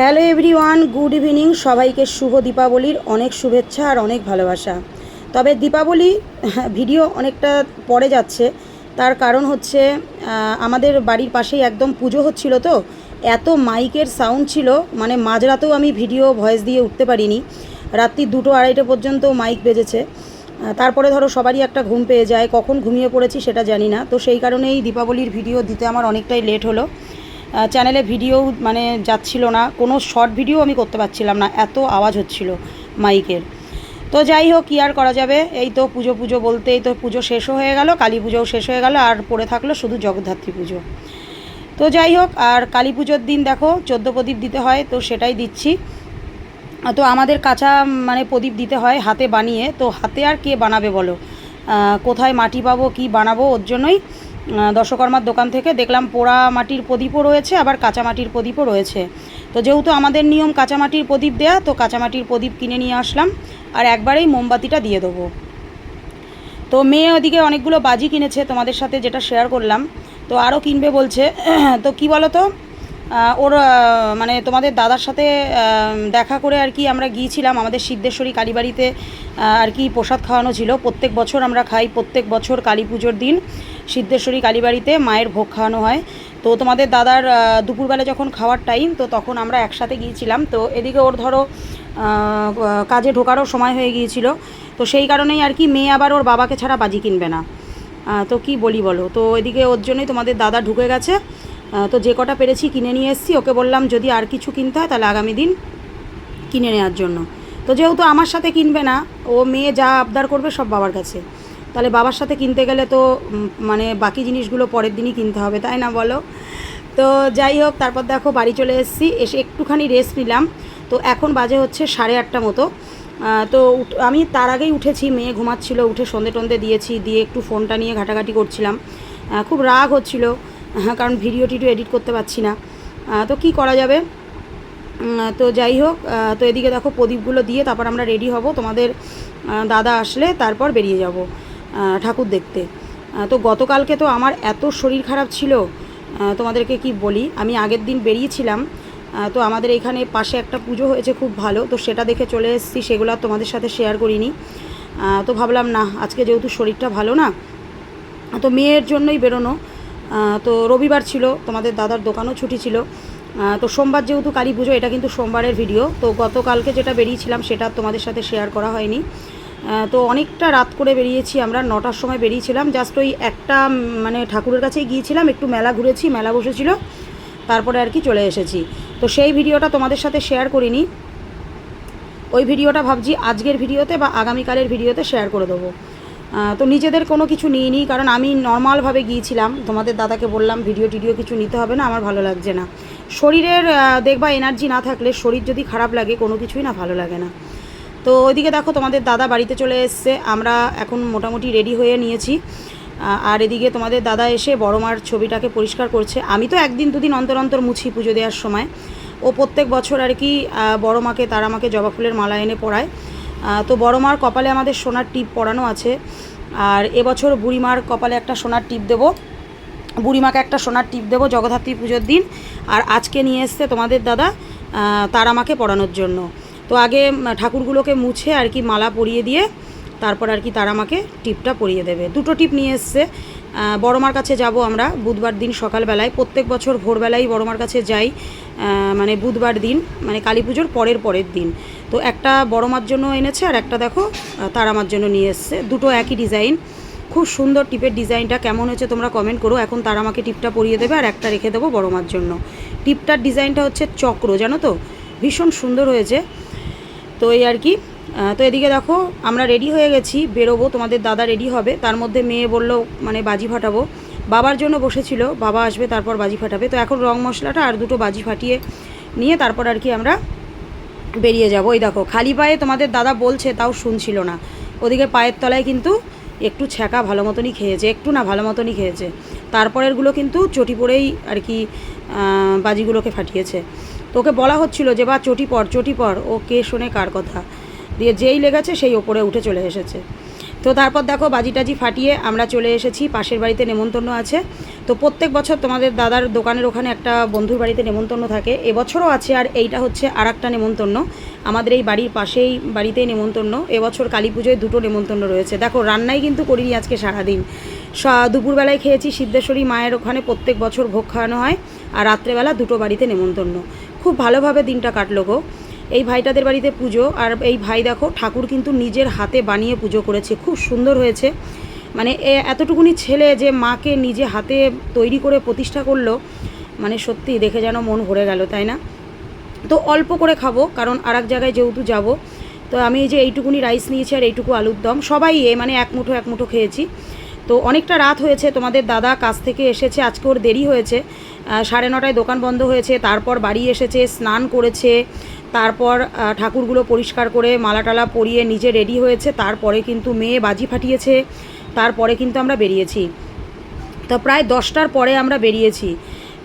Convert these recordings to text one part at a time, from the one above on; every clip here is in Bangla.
Hello everyone, good evening. সবাইকে শুভ দীপাবলির অনেক শুভেচ্ছা আর অনেক ভালোবাসা। তবে দীপাবলি, ভিডিও অনেকটা পরে যাচ্ছে। তার কারণ হচ্ছে আমাদের বাড়ির পাশেই একদম পুজো হচ্ছিল তো। এত মাইকের সাউন্ড ছিল মানে মাঝরাতেও আমি ভিডিও, ভয়েস দিয়ে উঠতে পারিনি। রাত্রি দুটো আড়াইটে পর্যন্ত মাইক বেজেছে। তারপরে ধরো সবারই একটা ঘুম পেয়ে যায়, কখন ঘুমিয়ে পড়েছি সেটা জানি না। তো সেই কারণেই দীপাবলির ভিডিও দিতে আমার অনেকটাই লেট হলো। চ্যানেলে ভিডিও মানে যাচ্ছিল না। কোনো শর্ট ভিডিও আমি করতে পারছিলাম না। এত আওয়াজ হচ্ছিল মাইকের তো যাই হোক, কী আর করা যাবে? এই তো পুজো পুজো বলতে, এই তো পুজো শেষও হয়ে গেল, কালী পুজোও শেষ হয়ে গেল, আর পড়ে থাকল শুধু জগদ্ধাত্রী পুজো। তো যাই হোক, আর কালী পুজোর দিন দেখো, চোদ্দ প্রদীপ দিতে হয়, তো সেটাই দিচ্ছি। তো আমাদের কাঁচা মানে প্রদীপ দিতে হয় হাতে বানিয়ে। তো হাতে আর কে বানাবে বলো? কোথায় মাটি পাবো, কি বানাবো, ওর জন্যই আহ, দশকর্মার দোকান থেকে দেখলাম পোড়া মাটির প্রদীপও রয়েছে আবার কাঁচা মাটির প্রদীপও রয়েছে। তো যেহেতু আমাদের নিয়ম কাঁচা মাটির প্রদীপ দেয়া তো কাঁচা মাটির প্রদীপ কিনে নিয়ে আসলাম আর একবারেই মোমবাতিটা দিয়ে দেবো। তো মেয়ে ওদিকে অনেকগুলো বাজি কিনেছে তোমাদের সাথে যেটা শেয়ার করলাম। তো আরও কিনবে বলছে তো কি বলো তো ওর মানে তোমাদের দাদার সাথে দেখা করে আর কি আমরা গিয়েছিলাম আমাদের সিদ্ধেশ্বরী কালীবাড়িতে আর কি প্রসাদ খাওয়ানো ছিল। প্রত্যেক বছর আমরা খাই প্রত্যেক বছর কালী পুজোর দিন। সিদ্ধেশ্বরী কালীবাড়িতে মায়ের ভোগ খাওয়ানো হয়। তো তোমাদের দাদার দুপুরবেলা যখন খাওয়ার টাইম তো তখন আমরা একসাথে গিয়েছিলাম। তো এদিকে ওর ধরো কাজে ঢোকারও সময় হয়ে গিয়েছিল। তো সেই কারণেই আর কি মেয়ে আবার ওর বাবাকে ছাড়া বাজি কিনবে না। তো কি বলি বলো? তো এদিকে ওর জন্যই তোমাদের দাদা ঢুকে গেছে। তো যে কটা পেরেছি কিনে নিয়ে এসেছি, ওকে বললাম যদি আর কিছু কিনতে হয়, তাহলে আগামী দিন কিনে নেওয়ার জন্য। তো যেহেতু আমার সাথে কিনবে না, ও মেয়ে যা আবদার করবে সব বাবার কাছে। তাহলে বাবার সাথে কিনতে গেলে তো মানে বাকি জিনিসগুলো পরের দিনই কিনতে হবে, তাই না বলো? তো যাই হোক, তারপর দেখো বাড়ি চলে এসেছি, এসে একটুখানি রেস্ট নিলাম। তো এখন বাজে হচ্ছে সাড়ে আটটা মতো। তো আমি তার আগেই উঠেছি, মেয়ে ঘুমাচ্ছিল, উঠে সন্ধে টন্ধে দিয়েছি, দিয়ে একটু ফোনটা নিয়ে ঘাটাঘাটি করছিলাম। খুব রাগ হচ্ছিল কারণ ভিডিও টিডিও এডিট করতে পারছি না। তো কি করা যাবে? তো যাই হোক তো এদিকে দেখো প্রদীপগুলো দিয়ে তারপর আমরা রেডি হব। তোমাদের দাদা আসলে তারপর বেরিয়ে যাব। ঠাকুর দেখতে। তো গতকালকে তো আমার এত শরীর খারাপ ছিল তোমাদেরকে কি বলি? আমি আগের দিন বেরিয়েছিলাম তো আমাদের এখানে পাশে একটা পুজো হয়েছে খুব ভালো, তো সেটা দেখে চলে এসেছি, সেগুলো তোমাদের সাথে শেয়ার করিনি। তো ভাবলাম, না, আজকে যেহেতু শরীরটা ভালো না, তো মেয়ের জন্যই বেরোনো। তো রবিবার ছিল, তোমাদের দাদার দোকানও ছুটি ছিল। তো সোমবার যেহেতু কালী পুজো, এটা কিন্তু সোমবারের ভিডিও তো গতকালকে যেটা বেরিয়েছিলাম, সেটা তোমাদের সাথে শেয়ার করা হয়নি। তো অনেকটা রাত করে বেরিয়েছি আমরা, নটার সময় বেরিয়েছিলাম। জাস্ট ওই একটা মানে ঠাকুরের কাছেই গিয়েছিলাম, একটু মেলা ঘুরেছি, মেলা বসেছিল, তারপরে আর কি চলে এসেছি। তো সেই ভিডিওটা তোমাদের সাথে শেয়ার করিনি। ওই ভিডিওটা ভাবছি আজকের ভিডিওতে বা আগামীকালের ভিডিওতে শেয়ার করে দেবো। তো নিজেদের কোনো কিছু নিইনি, কারণ আমি নর্মালভাবে গিয়েছিলাম। তোমাদের দাদাকে বললাম, ভিডিও টিডিও কিছু নিতে হবে না, আমার ভালো লাগছে না। শরীরের দেখবা এনার্জি না থাকলে শরীর যদি খারাপ লাগে, কোনো কিছুই না ভালো লাগে না। তো ওইদিকে দেখো তোমাদের দাদা বাড়িতে চলে এসছে। আমরা এখন মোটামুটি রেডি হয়ে নিয়েছি। আর এদিকে তোমাদের দাদা এসে বড় মার ছবিটাকে পরিষ্কার করছে। আমি তো একদিন দুদিন অন্তর অন্তর মুছি পুজো দেওয়ার সময়। ও প্রত্যেক বছর আর কি বড় মাকে তারা আমাকে জবা ফুলের মালা এনে আহ, তো বড় মার কপালে আমাদের সোনার টিপ পরানো আছে। আর এবছর বুড়িমার কপালে একটা সোনার টিপ দেবো। বুড়িমাকে একটা সোনার টিপ দেবো জগদ্ধাত্রী পুজোর দিন। আর আজকে নিয়ে এসছে তোমাদের দাদা তার আমাকে পড়ানোর জন্য। তো আগে ঠাকুরগুলোকে মুছে আর কি মালা পরিয়ে দিয়ে তারপর আর কি তারা আমাকে টিপটা পরিয়ে দেবে। দুটো টিপ নিয়ে এসছে। বড়মার কাছে যাব আমরা বুধবার দিন সকালবেলায়। প্রত্যেক বছর ভোরবেলায় বড়মার কাছে যাই মানে বুধবার দিন মানে কালী পুজোর পরের পরের দিন। তো একটা বড়মার জন্য এনেছে আর একটা দেখো আহ, তার আমার জন্য নিয়ে এসছে। দুটো একই ডিজাইন। খুব সুন্দর টিপের ডিজাইনটা। কেমন হয়েছে তোমরা কমেন্ট করো। এখন তারা আমাকে টিপটা পরিয়ে দেবে আর একটা রেখে দেবো বড় মার জন্য। টিপটার ডিজাইনটা হচ্ছে চক্র জানো তো? ভীষণ সুন্দর হয়েছে। তো এই আর কি তো এদিকে দেখো, আমরা রেডি হয়ে গেছি, বেরোবো, তোমাদের দাদা রেডি হবে। তার মধ্যে মেয়ে বলল মানে বাজি ফাটাবো। বাবার জন্য বসেছিল, বাবা আসবে, তারপর বাজি ফাটাবে। তো এখন রং মশলাটা আর দুটো বাজি ফাটিয়ে নিয়ে তারপর আর কি আমরা বেরিয়ে যাব। ওই দেখো, খালি পায়ে তোমাদের দাদা বলছে, তাও শুনছিল না। ওদিকে পায়ের তলায় কিন্তু একটু ছ্যাঁকা ভালো মতনই খেয়েছে, একটু না ভালো মতনই খেয়েছে। তারপরেরগুলো কিন্তু চটি পরেই আর কি বাজিগুলোকে ফাটিয়েছে। তো ওকে বলা হচ্ছিল যে, বা, চটি পর চটি পর, ও কে শোনে কার কথা? দিয়ে যেই লেগেছে সেই ওপরে উঠে চলে এসেছে। তো তারপর দেখো বাজি টাজি ফাটিয়ে আমরা চলে এসেছি, পাশের বাড়িতে নেমন্তন্ন আছে। তো প্রত্যেক বছর তোমাদের দাদার দোকানের ওখানে একটা বন্ধুর বাড়িতে নেমন্তন্ন থাকে। এবছরও আছে, আর এইটা হচ্ছে আর একটা নেমন্তন্ন। আমাদের এই বাড়ির পাশেই বাড়িতেই নেমন্তন্ন। এবছর কালী পুজোয় দুটো নেমন্তন্ন রয়েছে। দেখো, রান্নাই কিন্তু করিনি আজকে সারাদিন। দুপুরবেলায় খেয়েছি সিদ্ধেশ্বরী মায়ের ওখানে প্রত্যেক বছর ভোগ খাওয়ানো হয়, আর রাত্রেবেলা দুটো বাড়িতে নেমন্তন্ন। খুব ভালোভাবে দিনটা কাটলো গো। এই ভাইটাদের বাড়িতে পুজো, আর এই ভাই দেখো, ঠাকুর কিন্তু নিজের হাতে বানিয়ে পুজো করেছে, খুব সুন্দর হয়েছে। মানে এতটুকুনি ছেলে যে মাকে নিজে হাতে তৈরি করে প্রতিষ্ঠা করল মানে সত্যি দেখে যেন মন ভরে গেল, তাই না? তো অল্প করে খাব, কারণ আর এক জায়গায় যেহেতু যাব, তো আমি এই যে এইটুকুনি রাইস নিয়েছি আর এইটুকু আলুর দম, সবাই এ মানে এক মুঠো এক মুঠো খেয়েছি। তো অনেকটা রাত হয়েছে, তোমাদের দাদা কাছ থেকে এসেছে, আজকে ওর দেরি হয়েছে। সাড়ে নটায় দোকান বন্ধ হয়েছে, তারপর বাড়ি এসেছে, স্নান করেছে, তারপর ঠাকুরগুলো পরিষ্কার করে মালা টালা পরিয়ে নিজে রেডি হয়েছে, তারপরে কিন্তু মেয়ে বাজি ফাটিয়েছে, তারপরে কিন্তু আমরা বেরিয়েছি। তো প্রায় দশটার পরে আমরা বেরিয়েছি।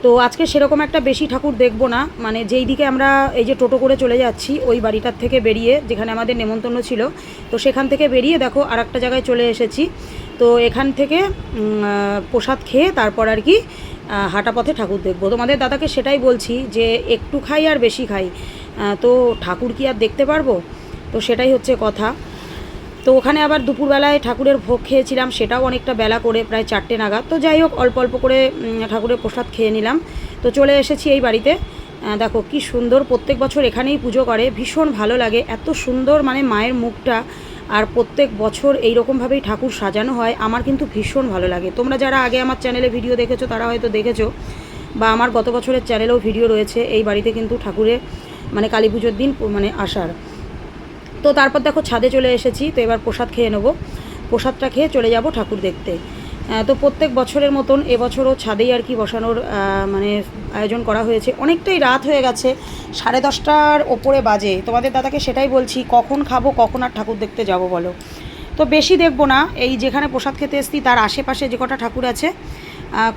তো আজকে সেরকম একটা বেশি ঠাকুর দেখব না মানে যেই দিকে আমরা এই যে টোটো করে চলে যাচ্ছি, ওই বাড়িটার থেকে বেরিয়ে, যেখানে আমাদের নেমন্তন্ন ছিল, তো সেখান থেকে বেরিয়ে দেখো আর একটা জায়গায় চলে এসেছি। তো এখান থেকে প্রসাদ খেয়ে তারপর আর কি হাঁটা পথে ঠাকুর দেখব। তোমাদের দাদাকে সেটাই বলছি যে একটু খাই আর বেশি খাই। তো ঠাকুর কি আর দেখতে পারব? তো সেটাই হচ্ছে কথা। তো ওখানে আবার দুপুরবেলায় ঠাকুরের ভোগ খেয়েছিলাম, সেটাও অনেকটা বেলা করে, প্রায় চারটে নাগাদ। তো যাই হোক, অল্প অল্প করে ঠাকুরের প্রসাদ খেয়ে নিলাম। তো চলে এসেছি এই বাড়িতে। দেখো কি সুন্দর, প্রত্যেক বছর এখানেই পুজো করে, ভীষণ ভালো লাগে। এত সুন্দর মানে মায়ের মুখটা আর প্রত্যেক বছর এই রকমভাবেই ঠাকুর সাজানো হয়। আমার কিন্তু ভীষণ ভালো লাগে। তোমরা যারা আগে আমার চ্যানেলে ভিডিও দেখেছ, তারা হয়তো দেখেছ বা আমার গত বছরের চ্যানেলেও ভিডিও রয়েছে এই বাড়িতে কিন্তু ঠাকুরের মানে কালী পুজোর দিন মানে আসার। তো তারপর দেখো ছাদে চলে এসেছি, তো এবার প্রসাদ খেয়ে নেব। প্রসাদটা খেয়ে চলে যাব ঠাকুর দেখতে। তো প্রত্যেক বছরের মতন এবছরও ছাদেই আর কি বসানোর মানে আয়োজন করা হয়েছে। অনেকটাই রাত হয়ে গেছে, সাড়ে দশটার ওপরে বাজে। তোমাদের দাদাকে সেটাই বলছি, কখন খাব, কখন আর ঠাকুর দেখতে যাব বলো। তো বেশি দেখব না, এই যেখানে প্রসাদ খেতে এসছি, তার আশেপাশে যে কটা ঠাকুর আছে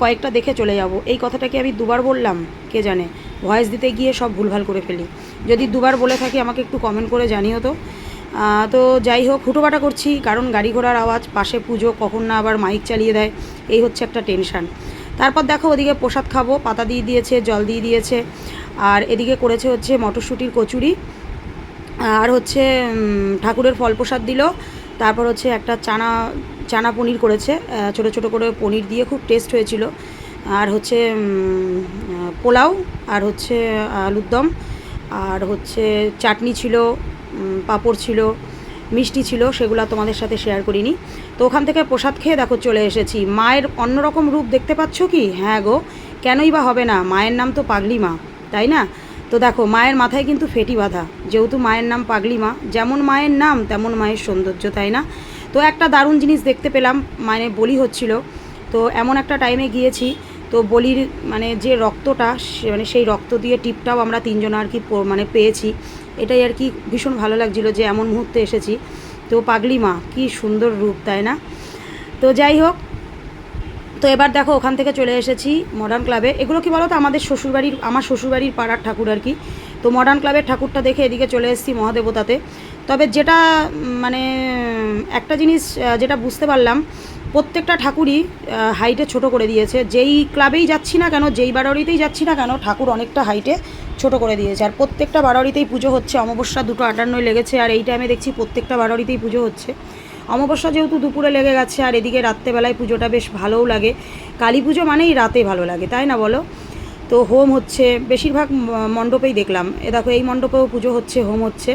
কয়েকটা দেখে চলে যাব। এই কথাটা কি আমি দুবার বললাম? কে জানে? ভয়েস দিতে গিয়ে সব ভুলভাল করে ফেলি। যদি দুবার বলে থাকি, আমাকে একটু কমেন্ট করে জানিও তো। তো যাই হোক হুটোপাটা করছি, কারণ গাড়ি ঘোড়ার আওয়াজ, পাশে পুজো, কখন না আবার মাইক চালিয়ে দেয়, এই হচ্ছে একটা টেনশান। তারপর দেখো, ওদিকে প্রসাদ খাব, পাতা দিয়ে দিয়েছে, জল দিয়ে দিয়েছে, আর এদিকে করেছে হচ্ছে মটরশুঁটির কচুরি, আর হচ্ছে ঠাকুরের ফল প্রসাদ দিল, তারপর হচ্ছে একটা চানা চানা পনির করেছে ছোট ছোট করে পনির দিয়ে খুব টেস্ট হয়েছিল, আর হচ্ছে পোলাও, আর হচ্ছে আলুর দম, আর হচ্ছে চাটনি ছিল পাঁপড় ছিল, মিষ্টি ছিল, সেগুলো তোমাদের সাথে শেয়ার করিনি। তো ওখান থেকে প্রসাদ খেয়ে দেখো চলে এসেছি। মায়ের অন্যরকম রূপ দেখতে পাচ্ছ কি? হ্যাঁ গো, কেনই বা হবে না? মায়ের নাম তো পাগলি মা, তাই না? তো দেখো, মায়ের মাথায় কিন্তু ফেটি বাঁধা। যেহেতু মায়ের নাম পাগলি মা, যেমন মায়ের নাম, তেমন মায়ের সৌন্দর্য, তাই না? তো একটা দারুণ জিনিস দেখতে পেলাম মানে বলি হচ্ছিল। তো এমন একটা টাইমে গিয়েছি তো বলির মানে যে রক্তটা মানে সেই রক্ত দিয়ে টিপটাও আমরা তিনজন আর কি মানে পেয়েছি। এটাই আর কি ভীষণ ভালো লাগছিল যে এমন মুহূর্তে এসেছি। তো পাগলি মা, কি সুন্দর রূপ, তাই না? তো যাই হোক, তো এবার দেখো ওখান থেকে চলে এসেছি মডার্ন ক্লাবে এগুলো কি বলো তো আমাদের শ্বশুরবাড়ির, আমার শ্বশুরবাড়ির পাড়ার ঠাকুর আর কি। তো মডার্ন ক্লাবের ঠাকুরটা দেখে এদিকে চলে এসেছি মহাদেবতাতে। তবে যেটা মানে একটা জিনিস যেটা বুঝতে পারলাম প্রত্যেকটা ঠাকুরই হাইটে ছোট করে দিয়েছে। যেই ক্লাবেই যাচ্ছি না কেন, যেই বারোয়ারিতেই যাচ্ছি না কেন, ঠাকুর অনেকটা হাইটে ছোট করে দিয়েছে। আর প্রত্যেকটা বারোয়ারিতেই পুজো হচ্ছে। অমাবস্যা দুটো আটান্নয় লেগেছে, আর এই টাইমে দেখছি প্রত্যেকটা বারোয়ারিতেই পুজো হচ্ছে। অমাবস্যা যেহেতু দুপুরে লেগে গেছে, আর এদিকে রাত্রেবেলায় পুজোটা বেশ ভালোও লাগে। কালী পুজো মানেই রাতে ভালো লাগে, তাই না বলো? তো হোম হচ্ছে। বেশিরভাগ মণ্ডপেই দেখলাম। এ দেখো, এই মণ্ডপেও পুজো হচ্ছে, হোম হচ্ছে।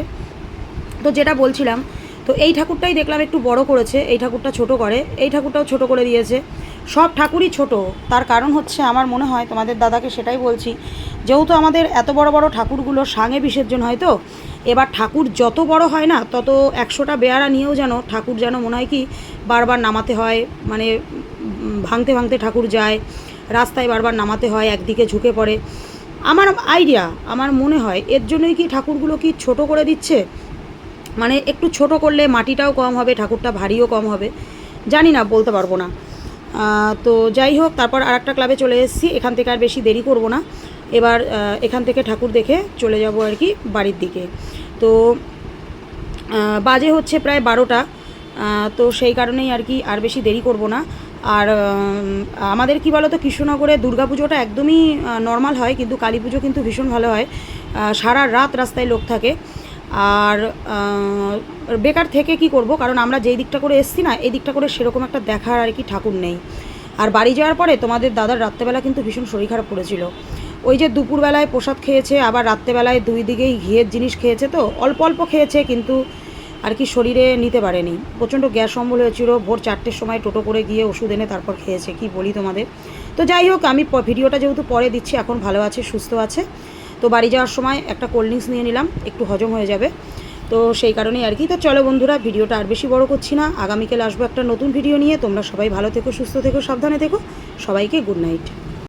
তো যেটা বলছিলাম তো এই ঠাকুরটাই দেখলাম একটু বড় করেছে, এই ঠাকুরটা ছোট করে, এই ঠাকুরটাও ছোট করে দিয়েছে। সব ঠাকুরই ছোট, তার কারণ হচ্ছে আমার মনে হয় তোমাদের দাদাকে সেটাই বলছি, যেহেতু আমাদের এত বড় বড় ঠাকুরগুলো সাঙে বিসর্জন হয় তো, এবার ঠাকুর যত বড় হয় না, তত একশোটা বেয়ারা নিয়েও যেন ঠাকুর যেন মনে হয় কি বারবার নামাতে হয় মানে ভাঙতে ভাঙতে ঠাকুর যায়, রাস্তায় বারবার নামাতে হয়, একদিকে ঝুঁকে পড়ে। আমার আইডিয়া আমার মনে হয় এর জন্যই কি ঠাকুরগুলো কি ছোট করে দিচ্ছে? মানে একটু ছোট করলে মাটিটাও কম হবে, ঠাকুরটা ভারীও কম হবে। জানি না, বলতে পারব না। তো যাই হোক, তারপর আর একটা ক্লাবে চলে এসেছি, এখান থেকে আর বেশি দেরি করব না। এবার এখান থেকে ঠাকুর দেখে চলে যাব আর কি বাড়ির দিকে। তো বাজে হচ্ছে প্রায় বারোটা। তো সেই কারণেই আর কি আর বেশি দেরি করব না। আর আমাদের কি বলো তো কৃষ্ণনগরে দুর্গাপুজোটা একদমই নর্মাল হয়, কিন্তু কালী পুজো কিন্তু ভীষণ ভালো হয়। সারা রাত রাস্তায় লোক থাকে। আর বেকার থেকে কি করব? কারণ আমরা যেই দিকটা করে এসছি না, এই দিকটা করে সেরকম একটা দেখার আর কি ঠাকুর নেই। আর বাড়ি যাওয়ার পরে তোমাদের দাদার রাত্রেবেলা কিন্তু ভীষণ শরীর খারাপ করেছিল। ওই যে দুপুরবেলায় প্রসাদ খেয়েছে, আবার রাত্রেবেলায় দুই দিকেই ঘিয়ের জিনিস খেয়েছে তো, অল্প অল্প খেয়েছে কিন্তু আর কি শরীরে নিতে পারেনি। প্রচণ্ড গ্যাস অম্বল হয়েছিল, ভোর চারটের সময় টোটো করে গিয়ে ওষুধ এনে তারপর খেয়েছে, কি বলি তোমাদের? তো যাই হোক, আমি ভিডিওটা যেহেতু পরে দিচ্ছি, এখন ভালো আছে, সুস্থ আছে। তো বাড়ি যাওয়ার সময় একটা কোল্ড ড্রিঙ্কস নিয়ে নিলাম, একটু হজম হয়ে যাবে। তো সেই কারণেই আর কি। তো চলো বন্ধুরা, ভিডিওটা আর বেশি বড় করছি না। আগামীকাল আসব একটা নতুন ভিডিও নিয়ে। তোমরা সবাই ভালো থেকো, সুস্থ থেকো, সাবধানে থেকো। সবাইকে গুড নাইট